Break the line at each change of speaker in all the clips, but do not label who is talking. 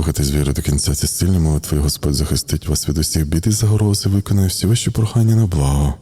Слухайтесь віри до кінця ці сильні молитви, Господь захистить вас від усіх бід і загроз і виконає всі ваші прохання на благо.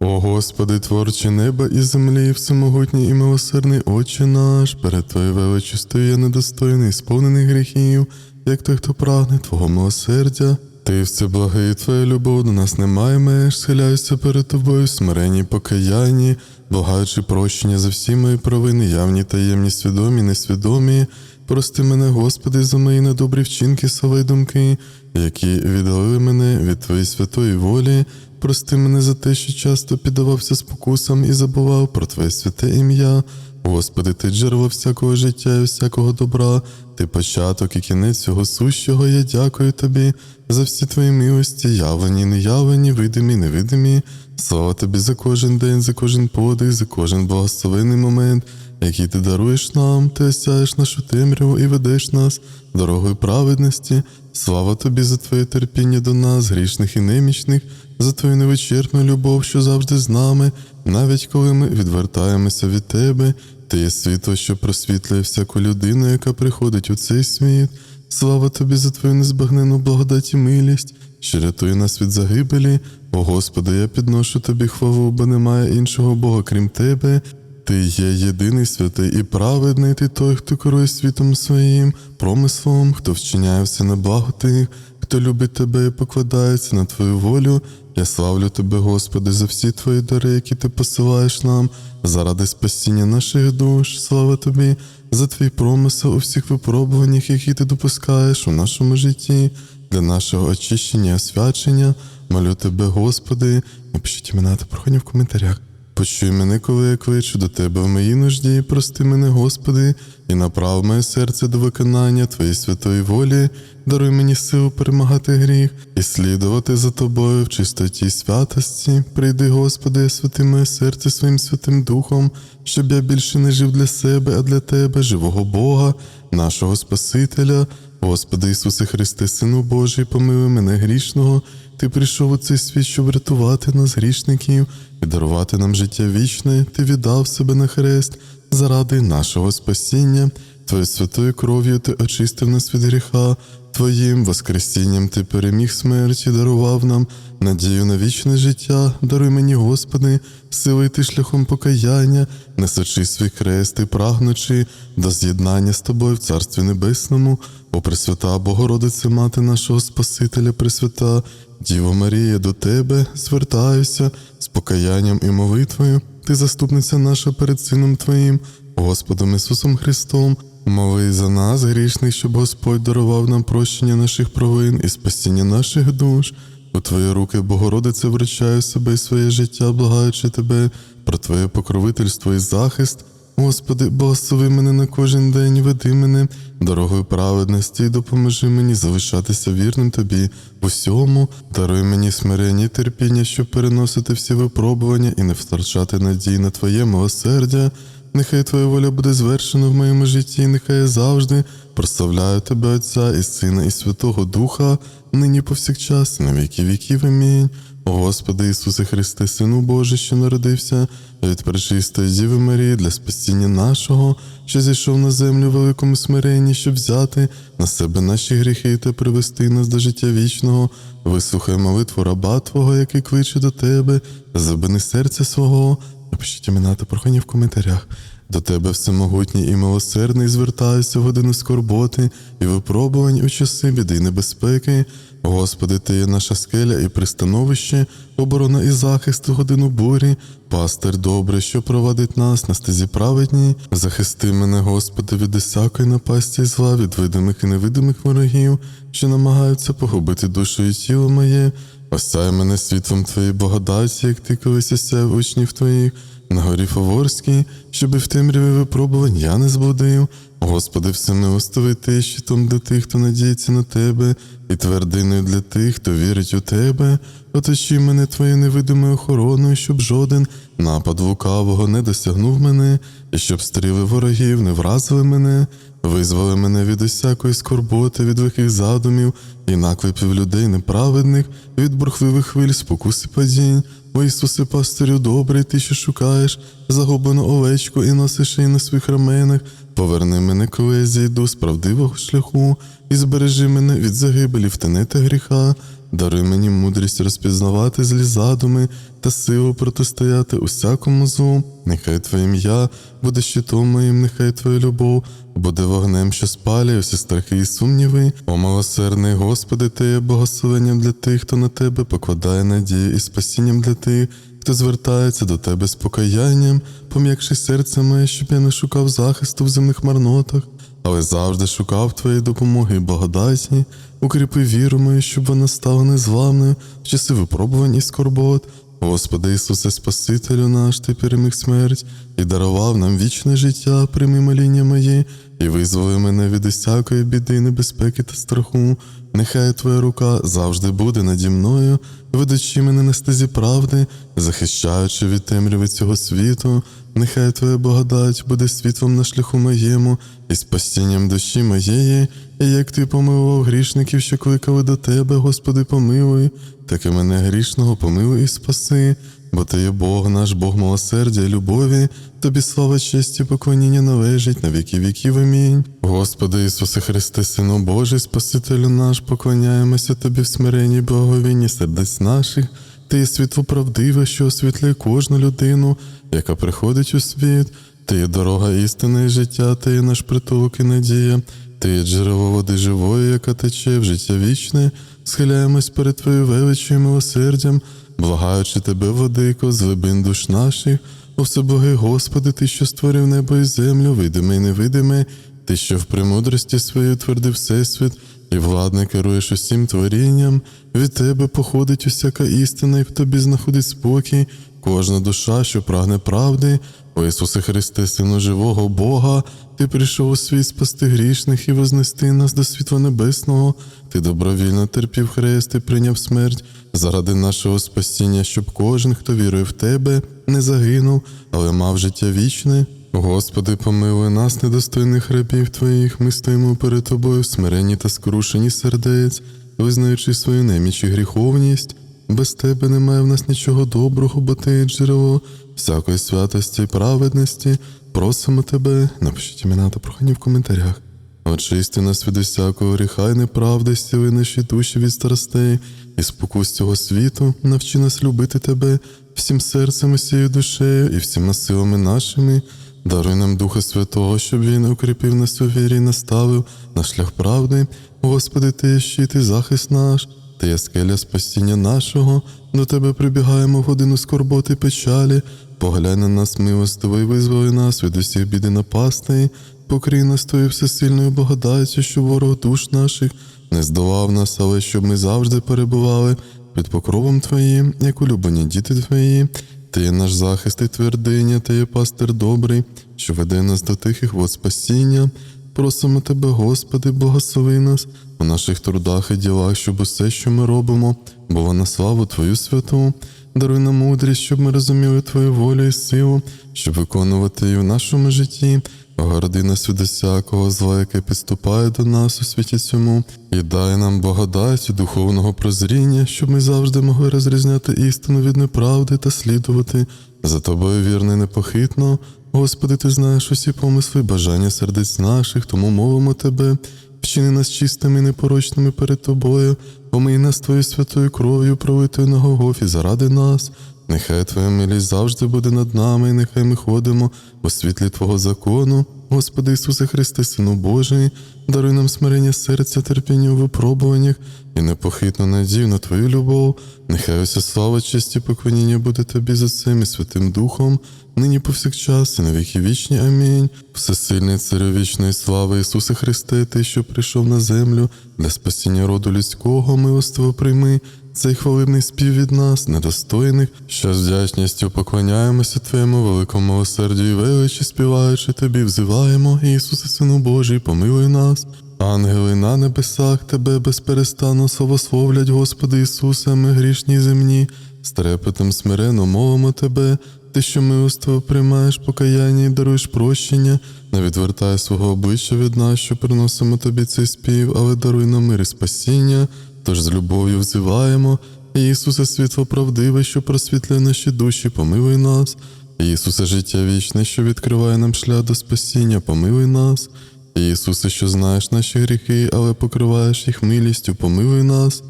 О Господи, творче неба і землі, всемогутній і милосердний Отче наш, перед Твоєю величю стою я недостойний, сповнений гріхів, як той, хто прагне Твого милосердя. Ти всеблагий, Твоя любов до нас немає меж, схиляюся перед Тобою, в смиренні, покаянні, благаючи прощення за всі мої провини, явні таємні, свідомі, несвідомі. Прости мене, Господи, за мої недобрі вчинки, слова й думки, які віддалили мене від Твоєї святої волі. Прости мене за те, що часто піддавався спокусам і забував про Твоє святе ім'я. Господи, ти джерело всякого життя і всякого добра, ти початок і кінець всього сущого. Я дякую тобі за всі твої милості, явлені, неявлені, видимі, невидимі. Слава тобі за кожен день, за кожен подих, за кожен благословений момент, який ти даруєш нам, ти осяєш нашу темряву і ведеш нас дорогою праведності. Слава тобі за твоє терпіння до нас, грішних і немічних, за твою невичерпну любов, що завжди з нами, навіть коли ми відвертаємося від тебе. Ти є світло, що просвітлює всяку людину, яка приходить у цей світ. Слава тобі за твою незбагнену благодать і милість, що рятує нас від загибелі. О Господи, я підношу тобі хвалу, бо немає іншого Бога, крім тебе. Ти є єдиний святий і праведний, ти той, хто керує світом своїм, промислом, хто вчиняє все на благо тих, хто любить тебе і покладається на твою волю. Я славлю тебе, Господи, за всі твої дари, які ти посилаєш нам, заради спасіння наших душ. Слава тобі за твій промисел у всіх випробуваннях, які ти допускаєш у нашому житті, для нашого очищення і освячення. Молю тебе, Господи, напишіть імена та прохання в коментарях. Почуй мене, коли я кличу до тебе в моїй нужді, прости мене, Господи, і направ моє серце до виконання Твоєї святої волі, даруй мені силу перемагати гріх і слідувати за тобою в чистоті й святості. Прийди, Господи, святи моє серце своїм святим Духом, щоб я більше не жив для себе, а для Тебе, живого Бога, нашого Спасителя. Господи Ісусе Христе, Сину Божий, помилуй мене грішного. Ти прийшов у цей світ, щоб врятувати нас грішників і дарувати нам життя вічне. Ти віддав себе на хрест заради нашого спасіння. Твоєю святою кров'ю ти очистив нас від гріха. Твоїм Воскресінням ти переміг смерть і дарував нам надію на вічне життя. Даруй мені, Господи, сили йти шляхом покаяння, несучи свій хрест і прагнучи до з'єднання з тобою в Царстві Небесному. О Пресвята Богородице, Мати нашого Спасителя, Пресвята, Діво Марія, до Тебе звертаюся з покаянням і молитвою. Ти заступниця наша перед Сином Твоїм, Господом Ісусом Христом. Моли за нас, грішних, щоб Господь дарував нам прощення наших провин і спасіння наших душ. У Твої руки, Богородице, вручаю себе і своє життя, благаючи Тебе про Твоє покровительство і захист. Господи, благослови мене на кожен день, веди мене дорогою праведності і допоможи мені залишатися вірним тобі в усьому, даруй мені смирення і терпіння, щоб переносити всі випробування і не втрачати надії на Твоє милосердя. Нехай Твоя воля буде звершена в моєму житті, і нехай я завжди прославляю Тебе, Отця і Сина, і Святого Духа, нині повсякчас, на віки віків. Амінь. О Господи Ісусе Христе, Сину Божий, що народився від пречистої Діви Марії для спасіння нашого, що зійшов на землю в великому смиренні, щоб взяти на себе наші гріхи та привести нас до життя вічного. Вислухай молитву раба Твого, який кличе до Тебе, забини серця свого. Напишіть імена та прохання в коментарях. До тебе всемогутній і милосердний звертаюся в годину скорботи і випробувань у часи біди і небезпеки. Господи, Ти є наша скеля і пристановище, оборона і захист у годину бурі, пастир добрий, що провадить нас на стезі праведній. Захисти мене, Господи, від усякої напасті і зла, від видимих і невидимих ворогів, що намагаються погубити душу і тіло моє. Осяй мене світлом Твоєї благодаті, як ти колись осяяв учнів Твоїх, на горі Фаворській, щоби в темряві випробувань я не збудив. Господи, всемилостивий ти щитом для тих, хто надіється на тебе, і твердиною для тих, хто вірить у тебе. Оточи мене твоєю невидимою охороною, щоб жоден напад лукавого не досягнув мене, і щоб стріли ворогів не вразили мене. Визволи мене від усякої скорботи, від лихих задумів і наклепів людей неправедних, від бурхливих хвиль спокуси падінь. О Ісусе, пастирю добрий, ти що шукаєш, загублену овечку і носиш її на своїх раменах. Поверни мене, коли я зійду з правдивого шляху, і збережи мене від загибелі в тени та гріха. Даруй мені мудрість розпізнавати злі задуми та силу протистояти усякому злу. Нехай Твоє ім'я буде щитом моїм, нехай Твоя любов буде вогнем, що спалює всі страхи і сумніви. О милосердний Господи, Ти є благословенням для тих, хто на Тебе покладає надію і спасінням для тих, хто звертається до Тебе з покаянням, пом'якши серце моє, щоб я не шукав захисту в земних марнотах але завжди шукав твоєї допомоги і благодаті, укріпи віру мою, щоб вона стала незламною в часи випробувань і скорбот. Господи Ісусе, Спасителю наш, Ти переміг смерть і дарував нам вічне життя, прийми моління мої, і визволи мене від усякої біди, небезпеки та страху. Нехай Твоя рука завжди буде наді мною, ведучи мене на стезі правди, захищаючи від темряви цього світу. Нехай Твоя благодать буде світлом на шляху моєму і спасінням душі моєї, і як ти помилував грішників, що кликали до тебе, Господи, помилуй, так і мене грішного помилуй і спаси, бо ти є Бог наш, Бог милосердя і любові, тобі слава честь і поклоніння належить на віки віків. Амінь. Господи Ісусе Христе, Сину Божий, Спасителю наш, поклоняємося Тобі в смиренні благовінні сердець наших. Ти є світло правдиве, що освітлює кожну людину, яка приходить у світ. Ти є дорога істини і життя, ти є наш притулок і надія, ти є джерело води живої, яка тече в життя вічне, схиляємось перед Твоєю величчю і милосердям, благаючи тебе, владико, з глибин душ наших, о всебогий Господи, Ти, що створив небо і землю, видиме і невидиме, Ти, що в премудрості своєї твердив Всесвіт, і владне керуєш усім творінням, від тебе походить усяка істина, і в тобі знаходить спокій, кожна душа, що прагне правди. О Ісусе Христе, Сину живого Бога, Ти прийшов у світ спасти грішних і вознести нас до світла небесного, Ти добровільно терпів хрест і прийняв смерть заради нашого спасіння, щоб кожен, хто вірує в Тебе, не загинув, але мав життя вічне. Господи, помилуй нас, недостойних рабів Твоїх, ми стоїмо перед Тобою, смиренні та скрушені сердець, визнаючи свою неміч і гріховність. Без тебе немає в нас нічого доброго, бо ти є джерело всякої святості і праведності. Просимо тебе, напишіть імена та прохання в коментарях. Очисти нас від усякого гріха й неправди, стіли наші душі від страстей і спокус цього світу, навчи нас любити тебе всім серцем, усією душею і всіма силами нашими. Даруй нам Духа Святого, щоб Він укріпив нас у вірі і наставив на шлях правди. Господи, Ти є щит і захист наш, Ти є скеля спасіння нашого, до Тебе прибігаємо в годину скорботи печалі. Поглянь на нас милостиво і визволи нас від усіх біди напасти, покрий нас Твоєю всесильною благодаттю, що ворог душ наших не здолав нас, але щоб ми завжди перебували під покровом Твоїм, як улюблені діти Твої. Ти є наш захист і твердиня, ти є пастир добрий, що веде нас до тихих вод спасіння. Просимо Тебе, Господи, благослови нас у наших трудах і ділах, щоб усе, що ми робимо, було на славу Твою святу. Даруй нам мудрість, щоб ми розуміли Твою волю і силу, щоб виконувати її в нашому житті. Огороди нас від усякого зла, яке підступає до нас у світі цьому, і дай нам благодать духовного прозріння, щоб ми завжди могли розрізняти істину від неправди та слідувати за тобою вірно і непохитно. Господи, ти знаєш усі помисли, бажання сердець наших, тому мовимо Тебе. Вчини нас чистими і непорочними перед тобою, помий нас твоєю святою кров'ю, пролитою на Голгофі заради нас. Нехай Твоя милість завжди буде над нами, і нехай ми ходимо у світлі Твого закону. Господи Ісусе Христе, Сину Божий, даруй нам смирення серця, терпіння у випробуваннях і непохитну надію на Твою любов. Нехай уся слава, честь і поклоніння буде Тобі за цим і Святим Духом, нині повсякчас і на віки вічні. Амінь. Всесильний царю вічної слави Ісусе Христе, Ти, що прийшов на землю для спасіння роду людського, милостиво прийми цей хвалебний спів від нас, недостойних, що з вдячністю поклоняємося Твоєму великому милосердю і величі, співаючи Тобі, взиваємо, Ісусе, Сину Божий, помилуй нас. Ангели на небесах Тебе безперестанно славословлять, Господи Ісусе, ми грішні земні, з трепетом смирено мовимо Тебе, ти, що милоство приймаєш покаяння і даруєш прощення, не відвертай свого обличчя від нас, що приносимо тобі цей спів, але даруй нам мир і спасіння. Тож з любов'ю взиваємо. Ісусе, світло правдиве, що просвітлює наші душі, помилуй нас. Ісусе, життя вічне, що відкриває нам шлях до спасіння, помилуй нас. Ісусе, що знаєш наші гріхи, але покриваєш їх милістю, помилуй нас.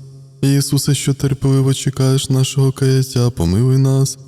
Ісусе, що терпеливо чекаєш нашого каяття, помилуй нас.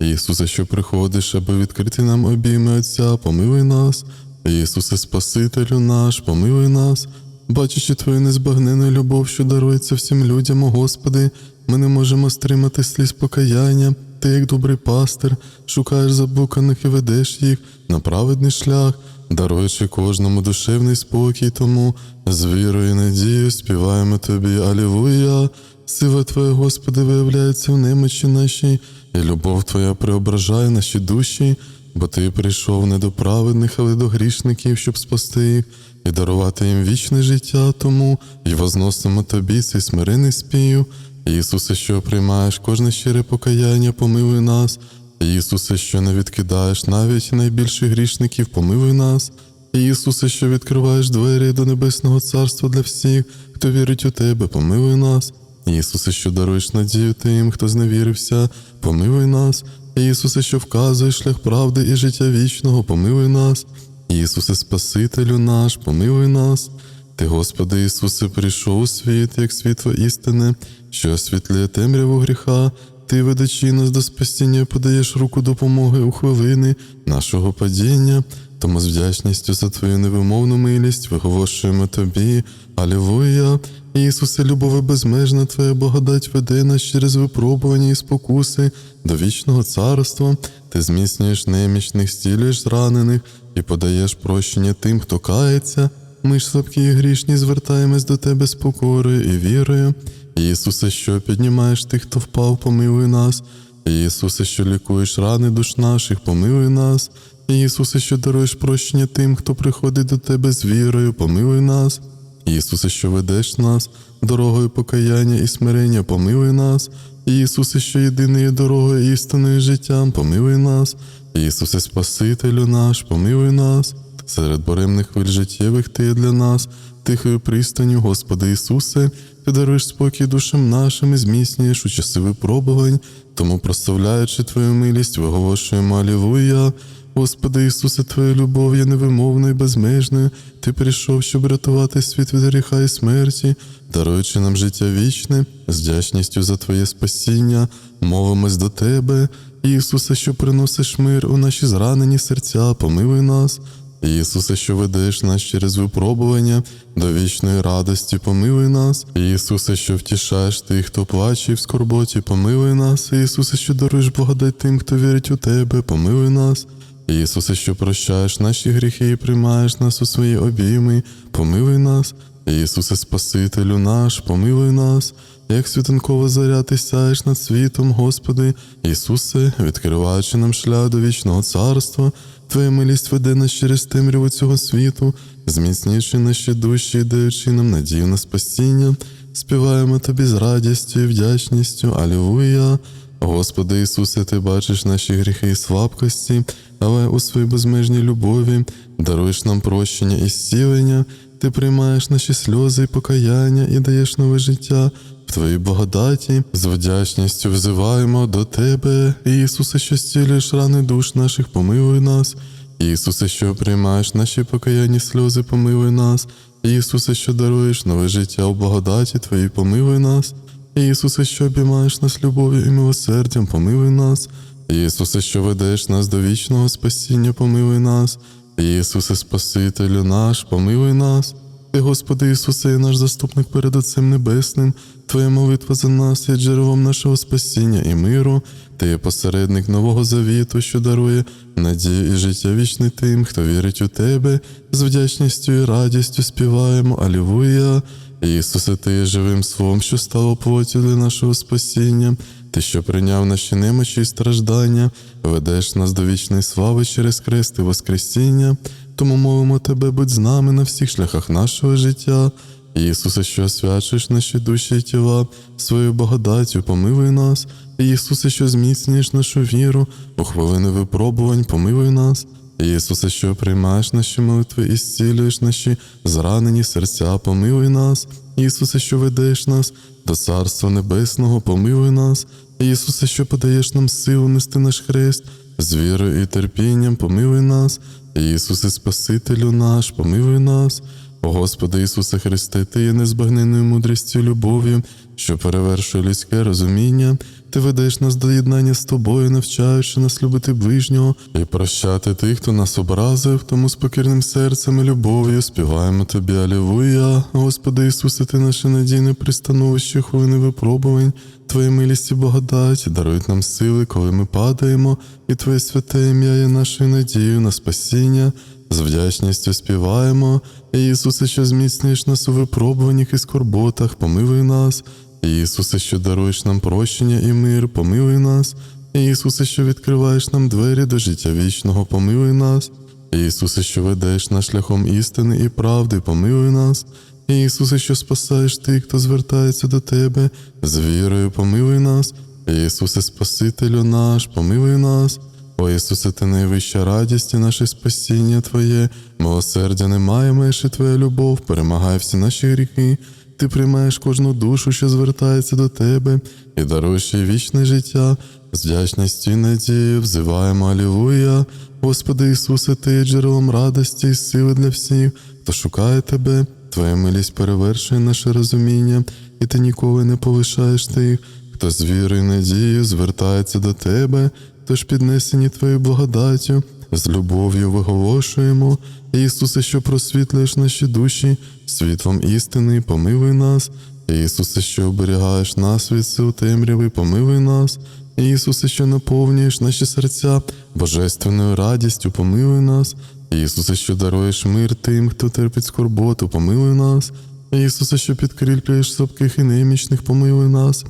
Ісусе, що приходиш, аби відкрити нам обійми Отця, помилуй нас. Ісусе, Спасителю наш, помилуй нас. Бачачи Твою незбагнену любов, що дарується всім людям, о Господи, ми не можемо стримати сліз покаяння. Ти, як добрий пастир, шукаєш заблуканих і ведеш їх на праведний шлях, даруючи кожному душевний спокій, тому з вірою і надією співаємо Тобі, Алілуя. Сила Твоя, Господи, виявляється в немочі нашій, і любов Твоя преображає наші душі, бо Ти прийшов не до праведних, але до грішників, щоб спасти їх і дарувати їм вічне життя, тому й возносимо Тобі цей смирений спів. Ісусе, що приймаєш кожне щире покаяння, помилуй нас. Ісусе, що не відкидаєш навіть найбільших грішників, помилуй нас. Ісусе, що відкриваєш двері до Небесного Царства для всіх, хто вірить у Тебе, помилуй нас. Ісусе, що даруєш надію тим, хто зневірився, помилуй нас. Ісусе, що вказуєш шлях правди і життя вічного, помилуй нас. Ісусе, Спасителю наш, помилуй нас. Ти, Господи Ісусе, прийшов у світ, як світло істини, що освітлює темряву гріха. Ти, ведучи нас до спасіння, подаєш руку допомоги у хвилини нашого падіння. Тому з вдячністю за Твою невимовну милість виголошуємо Тобі, Алілуя. Ісусе, любове безмежна Твоя благодать веде нас через випробування і спокуси до вічного царства. Ти зміцнюєш немічних, стілюєш зранених і подаєш прощення тим, хто кається. Ми ж слабкі і грішні звертаємось до Тебе з покорою і вірою. Ісусе, що піднімаєш тих, хто впав, помилуй нас. Ісусе, що лікуєш рани душ наших, помилуй нас. Ісусе, що даруєш прощення тим, хто приходить до Тебе з вірою, помилуй нас. Ісусе, що ведеш нас дорогою покаяння і смирення, помилуй нас. Ісусе, що єдиною дорогою істиною життям, помилуй нас. Ісусе, Спасителю наш, помилуй нас. Серед боремних хвиль життєвих Ти є для нас, тихою пристаню, Господи Ісусе, Ти даруєш спокій душам нашим і зміцнюєш у часи випробувань, тому, прославляючи Твою милість, виголошуємо Алілуя. Господи Ісусе, Твоя любов є невимовною і безмежною. Ти прийшов, щоб рятувати світ від гріха і смерті, даруючи нам життя вічне, з вдячністю за Твоє спасіння, мовимось до Тебе, Ісусе, що приносиш мир у наші зранені серця, помилуй нас. Ісусе, що ведеш нас через випробування до вічної радості, помилуй нас. Ісусе, що втішаєш тих, хто плаче і в скорботі, помилуй нас. Ісусе, що даруєш благодать тим, хто вірить у Тебе, помилуй нас. Ісусе, що прощаєш наші гріхи і приймаєш нас у свої обійми, помилуй нас. Ісусе, Спасителю наш, помилуй нас, як світанкова заря ти сяєш над світом, Господи, Ісусе, відкриваючи нам шлях до вічного царства, Твоя милість веде нас через темряву цього світу, зміцнюючи наші душі і даючи нам надію на спасіння, співаємо Тобі з радістю і вдячністю, Алілуя. Господи Ісусе, Ти бачиш наші гріхи і слабкості, але у своїй безмежній любові даруєш нам прощення і зцілення, Ти приймаєш наші сльози і покаяння і даєш нове життя. В Твоїй благодаті з вдячністю взиваємо до Тебе, Ісусе, що зцілюєш рани душ наших, помилуй нас. Ісусе, що приймаєш наші покаянні сльози, помилуй нас. Ісусе, що даруєш нове життя у благодаті Твоїй, помилуй нас. Ісусе, що обіймаєш нас любов'ю і милосердям, помилуй нас. Ісусе, що ведеш нас до вічного спасіння, помилуй нас. Ісусе, Спасителю наш, помилуй нас. Ти, Господи Ісусе, є наш заступник перед Отцем Небесним. Твоя молитва за нас є джерелом нашого спасіння і миру. Ти є посередник нового завіту, що дарує надію і життя вічне тим, хто вірить у Тебе. З вдячністю і радістю співаємо Алілуя. Ісусе, Ти є живим словом, що стало плоттю для нашого спасіння. Ти, що прийняв наші немочі і страждання, ведеш нас до вічної слави через хрест і Воскресіння. Тому мовимо Тебе, будь з нами на всіх шляхах нашого життя. Ісусе, що освячуєш наші душі і тіла своєю благодаттю, помилуй нас. Ісусе, що зміцнюєш нашу віру, у хвилини випробувань, помилуй нас. Ісусе, що приймаєш наші молитви і зцілюєш наші зранені серця, помилуй нас. Ісусе, що ведеш нас до Царства Небесного, помилуй нас. Ісусе, що подаєш нам силу нести наш хрест, з вірою і терпінням, помилуй нас. Ісусе, Спасителю наш, помилуй нас. О Господи Ісусе Христе, Ти є незбагненною мудрістю, любов'ю, що перевершує людське розуміння. Ти ведеш нас до єднання з тобою, навчаючи нас любити ближнього і прощати тих, хто нас образив, тому з покірним серцем і любов'ю співаємо тобі, Алілуя. Господи Ісусе, Ти наше надійне пристановище, хвилини випробувань, Твоя милість і благодать дарують нам сили, коли ми падаємо, і Твоє святе ім'я є нашою надією на спасіння. З вдячністю співаємо, Ісусе, що зміцнюєш нас у випробуваннях і скорботах, помилуй нас. Ісусе, що даруєш нам прощення і мир, помилуй нас. Ісусе, що відкриваєш нам двері до життя вічного, помилуй нас. Ісусе, що ведеш нас шляхом істини і правди, помилуй нас. Ісусе, що спасаєш тих, хто звертається до Тебе, з вірою помилуй нас. Ісусе, Спасителю наш, помилуй нас. О Ісусе, ти найвища радість і наше спасіння Твоє, милосердя немає межі Твоя любов, перемагає всі наші гріхи. Ти приймаєш кожну душу, що звертається до Тебе, і даруєш їй вічне життя. З вдячністю і надією взиваємо Алілуя. Господи Ісусе, Ти є джерелом радості і сили для всіх, хто шукає Тебе. Твоя милість перевершує наше розуміння, і ти ніколи не полишаєш тих, хто з вірою і надією звертається до Тебе, тож піднесені Твоєю благодаттю, з любов'ю виголошуємо, Ісусе, що просвітлюєш наші душі, світлом істини, помилуй нас, Ісусе, що оберігаєш нас від сил темряви, помилуй нас, Ісусе, що наповнюєш наші серця божественною радістю, помилуй нас, Ісусе, що даруєш мир тим, хто терпить скорботу, помилуй нас, Ісусе, що підкріплюєш слабких і немічних, помилуй нас.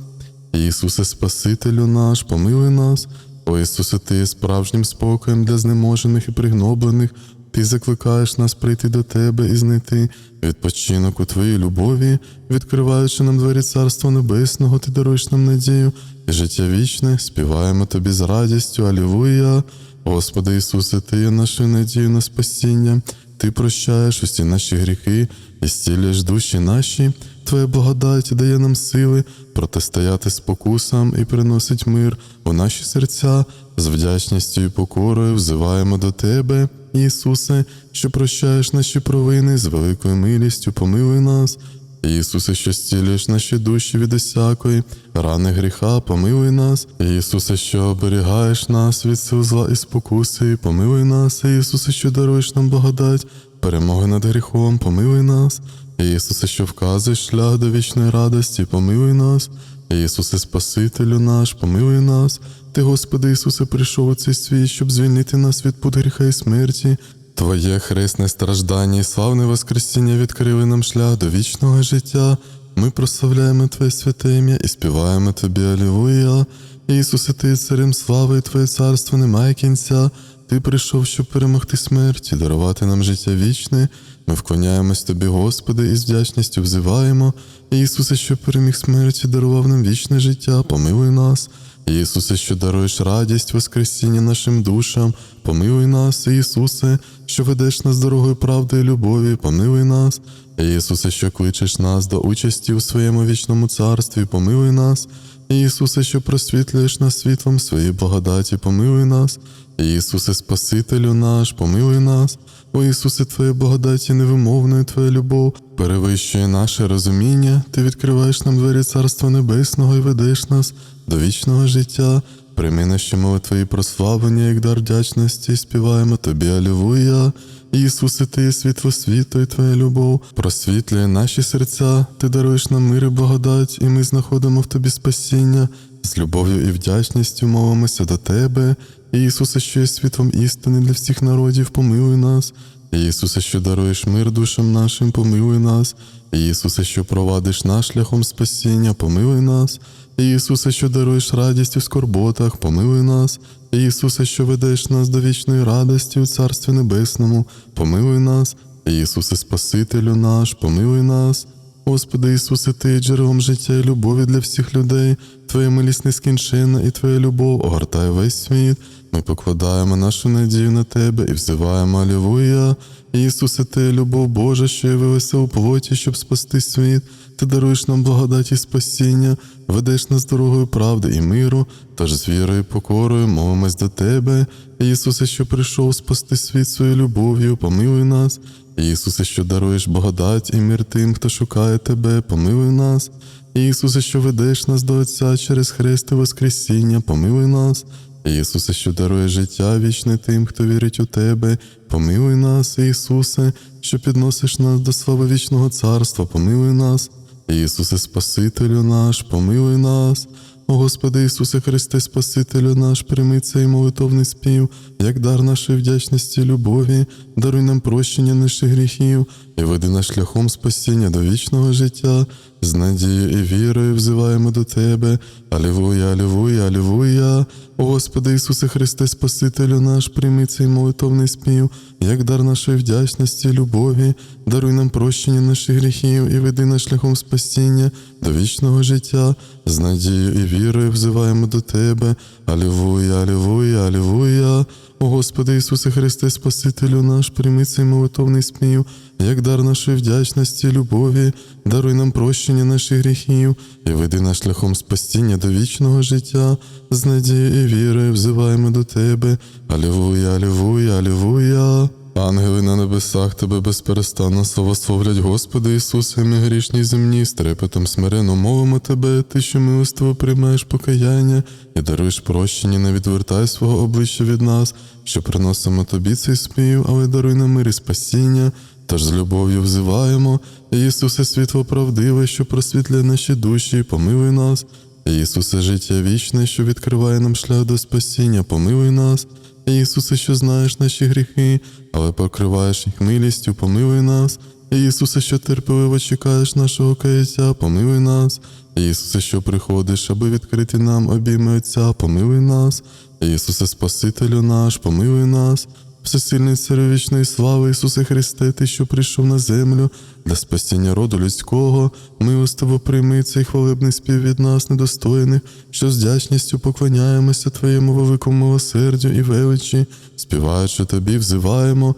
Ісусе, Спасителю наш, помилуй нас. О Ісусе, Ти є справжнім спокоєм для знеможених і пригноблених. Ти закликаєш нас прийти до Тебе і знайти відпочинок у Твоїй любові, відкриваючи нам двері Царства Небесного, Ти даруєш нам надію і життя вічне, співаємо Тобі з радістю, Алілуя. Господи Ісусе, Ти є нашою надією на спасіння, Ти прощаєш усі наші гріхи і зцілюєш душі наші. Твоя благодать дає нам сили протистояти спокусам і приносить мир у наші серця. З вдячністю і покорою взиваємо до Тебе, Ісусе, що прощаєш наші провини з великою милістю, помилуй нас. Ісусе, що зцілюєш наші душі від усякої, рани гріха, помилуй нас, Ісусе, що оберігаєш нас від сил зла і спокуси, помилуй нас, Ісусе, що даруєш нам благодать, перемоги над гріхом, помилуй нас, Ісусе, що вказуєш шлях до вічної радості, помилуй нас, Ісусе, Спасителю наш, помилуй нас. Ти, Господи Ісусе, прийшов у цей світ, щоб звільнити нас від пут гріха і смерті. Твоє хресне страждання і славне Воскресіння відкрили нам шлях до вічного життя. Ми прославляємо Твоє святе ім'я і співаємо Тобі Алілуя. Ісусе, Ти царем слави, і Твоє царство немає кінця. Ти прийшов, щоб перемогти смерть і дарувати нам життя вічне. Ми вклоняємось Тобі, Господи, і з вдячністю взиваємо. Ісусе, що переміг смерть і дарував нам вічне життя, помилуй нас. Ісусе, що даруєш радість Воскресіння нашим душам, помилуй нас, Ісусе, що ведеш нас дорогою правди і любові, помилуй нас, Ісусе, що кличеш нас до участі у своєму вічному царстві, помилуй нас, Ісусе, що просвітлюєш нас світлом своєї благодаті, помилуй нас, Ісусе, Спасителю наш, помилуй нас. О Ісусе, Твоя благодаті невимовною Твоя любов перевищує наше розуміння, Ти відкриваєш нам двері Царства Небесного і ведеш нас до вічного життя. Прийми наші молитви і прославлення, як дар вдячності, співаємо Тобі, Алілуя. Ісусе, Ти є світло світу і Твоя любов, просвітлює наші серця, Ти даруєш нам мир і благодать, і ми знаходимо в Тобі спасіння. З любов'ю і вдячністю мовимося до Тебе. Ісусе, що є світлом істини для всіх народів, помилуй нас. Ісусе, що даруєш мир душам нашим, помилуй нас. Ісусе, що провадиш нас шляхом спасіння, помилуй нас. Ісусе, що даруєш радість у скорботах, помилуй нас. Ісусе, що ведеш нас до вічної радості у Царстві Небесному, помилуй нас. Ісусе, Спасителю наш, помилуй нас. Господи Ісусе, Ти джерелом життя і любові для всіх людей. Твоя милість нескінченна і Твоя любов огортає весь світ. Ми покладаємо нашу надію на Тебе і взиваємо Алілуя. Ісусе, Ти любов Божа, що явилася у плоті, щоб спасти світ. Ти даруєш нам благодать і спасіння, ведеш нас дорогою правди і миру, тож з вірою і покорою мовимось до Тебе. Ісусе, що прийшов спасти світ своєю любов'ю, помилуй нас. Ісусе, що даруєш благодать і мир тим, хто шукає Тебе, помилуй нас. Ісусе, що ведеш нас до Отця через хрест і Воскресіння, помилуй нас. Ісусе, що дарує життя вічне тим, хто вірить у Тебе, помилуй нас, Ісусе, що підносиш нас до слави вічного царства, помилуй нас. Ісусе, Спасителю наш, помилуй нас. Господи Ісусе Христе, Спасителю наш, прийми цей молитовний спів, як дар нашої вдячності любові, даруй нам прощення наших гріхів і веди нас шляхом спасіння до вічного життя. З надією і вірою взиваємо до Тебе. Алілуя, алілуя, алілуя. О Господи Ісусе Христе, Спасителю наш, прийми цей молитовний спів, як дар нашої вдячності любові, даруй нам прощення наших гріхів і веди нас шляхом спасіння до вічного життя. З надією і вірою взиваємо до Тебе. Алілуя, алілуя, алілуя. О Господи Ісусе Христе, Спасителю наш, прийми цей молитовний спів, як дар нашої вдячності любові, даруй нам прощення наших гріхів і веди нас шляхом спасіння до вічного життя. З надією і вірою взиваємо до Тебе. Алілуя, алілуя, алілуя. Ангели на небесах тебе безперестанно славословлять, Господи Ісусе, ми грішні земні, з трепетом смиренно мовимо Тебе, Ти, що милостиво приймаєш покаяння і даруєш прощення, не відвертай свого обличчя від нас, що приносимо Тобі цей спів, але даруй нам мир і спасіння. Тож з любов'ю взиваємо, Ісусе, світло правдиве, що просвітляє наші душі, помилуй нас. Ісусе, життя вічне, що відкриває нам шлях до спасіння, помилуй нас. Ісусе, що знаєш наші гріхи, але покриваєш їх милістю, помилуй нас. Ісусе, що терпеливо чекаєш нашого каяття, помилуй нас. Ісусе, що приходиш, аби відкрити нам обійми Отця, помилуй нас. Ісусе, Спасителю наш, помилуй нас. Всесильний царю вічної слави, Ісусе Христе, Ти, що прийшов на землю для спасіння роду людського, милостиво прийми цей хвалебний спів від нас, недостойних, що з вдячністю поклоняємося Твоєму великому милосердю і величі, співаючи Тобі, взиваємо,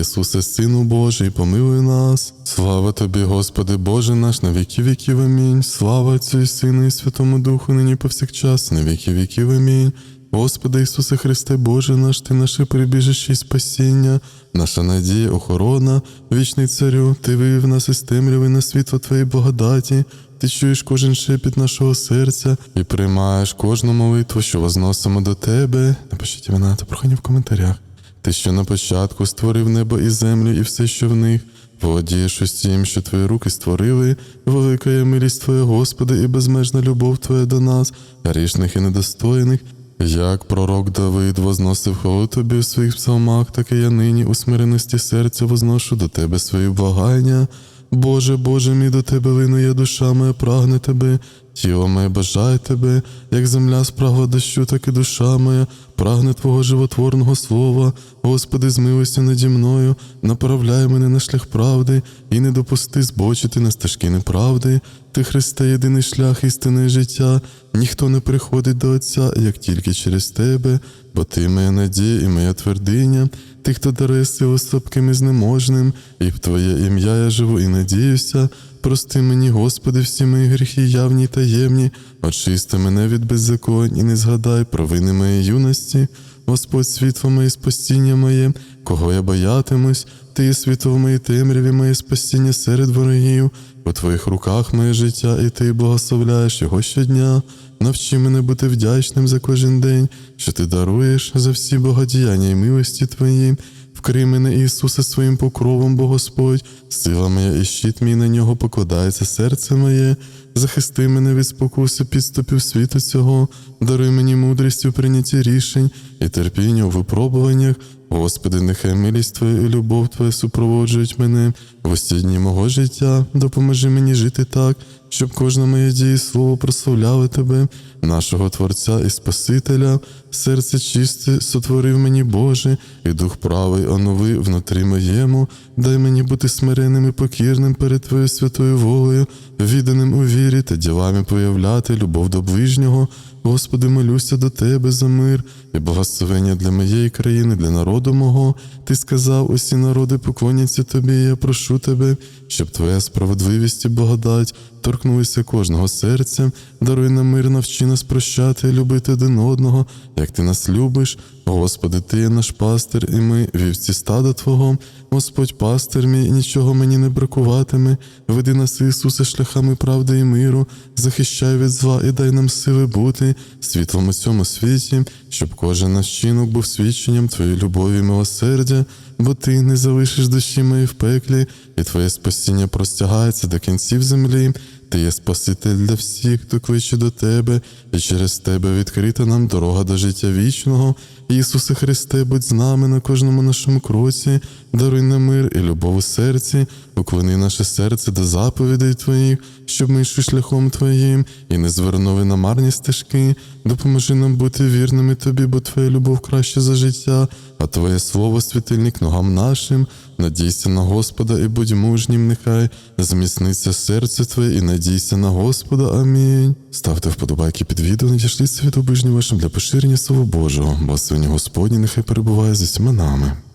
Ісусе, Сину Божий, помилуй нас. Слава Тобі, Господи, Боже наш, на віки віків амінь. Слава Отцю і Сину, і Святому Духу, нині повсякчас, на віки віків амінь. Господи Ісусе Христе, Боже наш, Ти наше прибіжище і спасіння, наша надія, охорона, вічний царю, Ти вивів нас із темряви на світло Твоєї благодаті, Ти чуєш кожен шепіт нашого серця і приймаєш кожну молитву, що возносимо до Тебе. Напишіть імена та прохання в коментарях. Ти, що на початку створив небо і землю, і все, що в них. Володієш усім, що твої руки створили, велика є милість Твоя, Господи, і безмежна любов Твоя до нас, грішних і недостойних. Як пророк Давид возносив хвалу тобі в своїх псалмах, так і я нині у смиреності серця возношу до тебе свої благання. Боже, Боже мій до тебе линує душа моя, прагне тебе, тіло моє бажає тебе, як земля спрагла дощу, так і душа моя, прагне Твого животворного слова. Господи, змилуйся наді мною, направляй мене на шлях правди і не допусти збочити на стежки неправди. Ти, Христе, єдиний шлях істини життя, ніхто не приходить до Отця, як тільки через Тебе, бо Ти моя надія і моя твердиня, Ти, хто дарує силу слабким і знеможним, і в Твоє ім'я я живу і надіюся. Прости мені, Господи, всі мої гріхи, явні й таємні, очисти мене від беззаконь і не згадай провини моєї юності. Господь, світло моє спасіння моє, кого я боятимусь, ти є світло в моїй темряві, моє спасіння серед ворогів. У твоїх руках моє життя, і ти благословляєш його щодня. Навчи мене бути вдячним за кожен день, що ти даруєш за всі богодіяння і милості твої. Вкрий мене, Ісусе, своїм покровом, бо Господь, сила моя і щит мій на нього покладається серце моє. Захисти мене від спокуси підступів світу цього, даруй мені мудрість у прийнятті рішень і терпіння у випробуваннях. Господи, нехай милість Твоя і любов Твоя супроводжують мене в усі дні мого життя. Допоможи мені жити так, щоб кожна моє дія і слово прославляли Тебе, нашого Творця і Спасителя, серце чисте сотворив мені Боже, і дух правий онови внутрі моєму. дай мені бути смиренним і покірним перед Твоєю святою волею, відданим у вірі та ділами появляти любов до ближнього. Господи, молюся до Тебе за мир і благословення для моєї країни, для народу мого. Ти сказав, усі народи поклоняться Тобі, і я прошу Тебе, щоб Твоя справедливість і благодать торкнулися кожного серця, даруй нам мир, навчи нас прощати і любити один одного, як Ти нас любиш. Господи, Ти є наш пастир, і ми вівці стада Твого. Господь пастир мій, нічого мені не бракуватиме. Веди нас, Ісусе, шляхами правди і миру, захищай від зла і дай нам сили бути світлом у цьому світі, щоб кожен наш чинок був свідченням Твоєї любові і милосердя, бо Ти не залишиш душі мої в пеклі, і Твоє спасіння простягається до кінців землі. Ти є Спаситель для всіх, хто кличе до Тебе, і через Тебе відкрита нам дорога до життя вічного. Ісусе Христе, будь з нами на кожному нашому кроці, даруй нам мир і любов у серці, уклони наше серце до заповідей Твоїх, щоб ми йшли шляхом Твоїм і не звернули на марні стежки. Допоможи нам бути вірними Тобі, бо Твоя любов краще за життя, а Твоє слово світильник ногам нашим. Надійся на Господа і будь мужнім, нехай зміцниться серце Твоє і надійся на Господа. Амінь. Ставте вподобайки під відео, надішліть від обижні вашим для поширення Слова Божого, бо сьогодні Господні нехай перебуває з усіма нами.